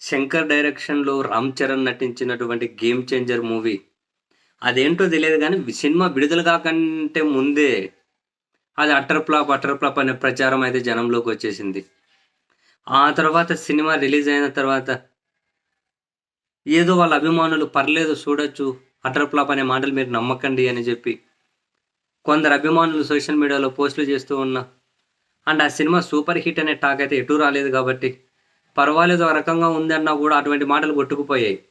శంకర్ డైరెక్షన్‌లో 'రామ్ చరణ్' నటించినటువంటి 'game changer' movie. అదేంటో తెలియదు కానీ సినిమా విడుదల కాకంటే ముందే అది అటర్ ఫ్లాప్, అట్టర్ ఫ్లాప్ అనే ప్రచారం అయితే జనంలోకి వచ్చేసింది ఆ తర్వాత సినిమా రిలీజ్ అయిన తర్వాత ఏదో వాళ్ళ అభిమానులు పర్లేదు చూడొచ్చు. అట్టర్ ఫ్లాప్ అనే మాటలు మీరు నమ్మకండి అని చెప్పి కొందరు అభిమానులు సోషల్ మీడియాలో పోస్టులు చేస్తూ ఉన్నా అండ్ ఆ సినిమా సూపర్ హిట్ అనే టాక్ అయితే ఎటూ రాలేదు కాబట్టి పర్వాలేదు ఒక రకంగా ఉందన్నా కూడా అటువంటి మాటలు కొట్టుకుపోయాయి.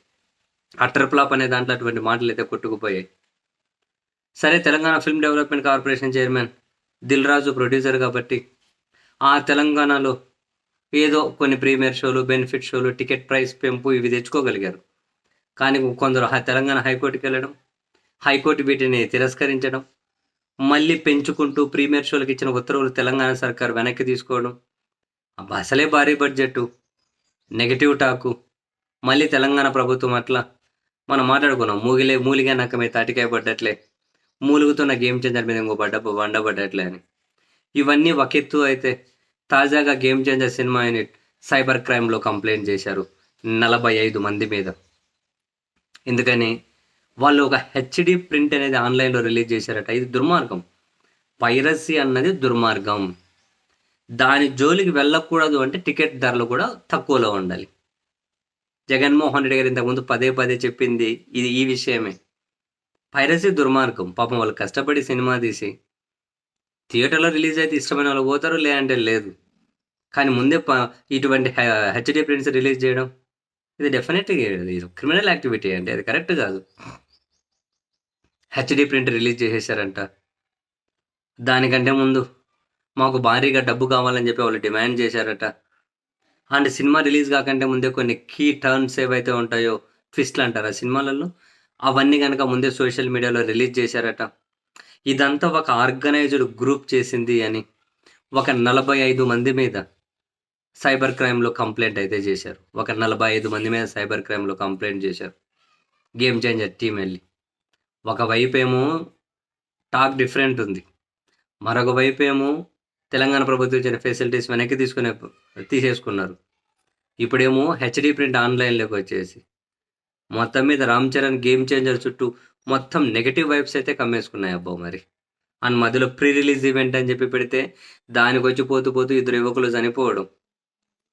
అట్టర్ ఫ్లాప్ అనే దాంట్లో అటువంటి మాటలు అయితే కొట్టుకుపోయాయి. సరే Telangana film development corporation chairman Dil Raju producer కాబట్టి ఆ తెలంగాణలో ఏదో కొన్ని ప్రీమియర్ షోలు, బెనిఫిట్ షోలు, టికెట్ ప్రైస్ పెంపు ఇవి తెచ్చుకోగలిగారు. కానీ కొందరు తెలంగాణ తెలంగాణ హైకోర్టుకెళ్ళడం, హైకోర్టు వీటిని తిరస్కరించడం, మళ్ళీ పెంచుకుంటూ ప్రీమియర్ షోలకు ఇచ్చిన ఉత్తర్వులు తెలంగాణ సర్కార్ వెనక్కి తీసుకోవడం. అసలే భారీ బడ్జెట్టు నెగటివ్ టాకు, మళ్ళీ తెలంగాణ ప్రభుత్వం అట్లా మనం మాట్లాడుకున్నాం. మూగిలే మూలిగే నక్కమే తాటికాయ పడ్డట్లే, మూలుగుతున్న గేమ్ చేంజర్ మీద ఇంకో పడ్డ వండబడ్డట్లే అని. ఇవన్నీ ఒక అయితే తాజాగా 'game changer' cinema unit cyber క్రైమ్‌లో complaint చేశారు. 45 మంది మీద. ఎందుకని వాళ్ళు ఒక హెచ్డి ప్రింట్ అనేది ఆన్‌లైన్‌లో రిలీజ్ చేశారట. ఇది దుర్మార్గం. పైరసీ అన్నది దుర్మార్గం. దాని జోలికి వెళ్ళకూడదు అంటే టికెట్ ధరలు కూడా తక్కువలో ఉండాలి. జగన్మోహన్ రెడ్డి గారు ఇంతకుముందు పదే పదే చెప్పింది ఇది ఈ విషయమే. పైరసీ దుర్మార్గం. పాపం వాళ్ళు కష్టపడి సినిమా తీసి థియేటర్‌లో రిలీజ్ అయితే ఇష్టమైన వాళ్ళు పోతారు. లేదంటే లేదు. కానీ ముందే ఇటువంటి హె హెచ్‌డీ ప్రింట్స్ రిలీజ్ చేయడం ఇది డెఫినెట్‌గా ఇది క్రిమినల్ యాక్టివిటీ అండి. అది కరెక్ట్ కాదు. హెచ్డి ప్రింట్ రిలీజ్ చేసేసారంట. దానికంటే ముందు మాకు భారీగా డబ్బు కావాలని చెప్పి వాళ్ళు డిమాండ్ చేశారట. అండ్ సినిమా రిలీజ్ కాకంటే ముందే కొన్ని కీ టర్న్స్ ఏవైతే ఉంటాయో ట్విస్ట్‌లు ఆ సినిమాలలో అవన్నీ కనుక ముందే సోషల్ మీడియాలో రిలీజ్ చేశారట. ఇదంతా ఒక ఆర్గనైజ్డ్ గ్రూప్ చేసింది అని ఒక 45 మంది మీద సైబర్ క్రైమ్‌లో కంప్లైంట్ అయితే చేశారు. ఒక 45 మంది మీద సైబర్ క్రైమ్‌లో కంప్లైంట్ చేశారు. 'గేమ్ చేంజర్' టీమ్ ఒకవైపు ఏమో టాక్ డిఫరెంట్ ఉంది. మరొక వైపేమో తెలంగాణ ప్రభుత్వం ఇచ్చిన ఫెసిలిటీస్ వెనక్కి తీసుకునే తీసేసుకున్నారు. ఇప్పుడేమో హెచ్‌డీ ప్రింట్ ఆన్‌లైన్‌లోకి వచ్చేసి మొత్తం మీద 'రామ్ చరణ్' 'గేమ్ చేంజర్' చుట్టూ మొత్తం నెగిటివ్ వైబ్స్ అయితే కమ్మేసుకున్నాయి అబ్బో మరి. అండ్ మధ్యలో ప్రీ రిలీజ్ ఈవెంట్ అని చెప్పి పెడితే దానికొచ్చి పోతూ పోతూ ఇద్దరు యువకులు చనిపోవడం.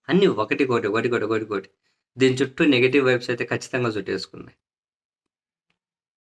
అన్నీ ఒకటికోటి, ఒకటికోటి, ఒకటికోటి. దీని చుట్టూ నెగిటివ్ వైబ్స్ అయితే ఖచ్చితంగా చుట్టేసుకున్నాయి.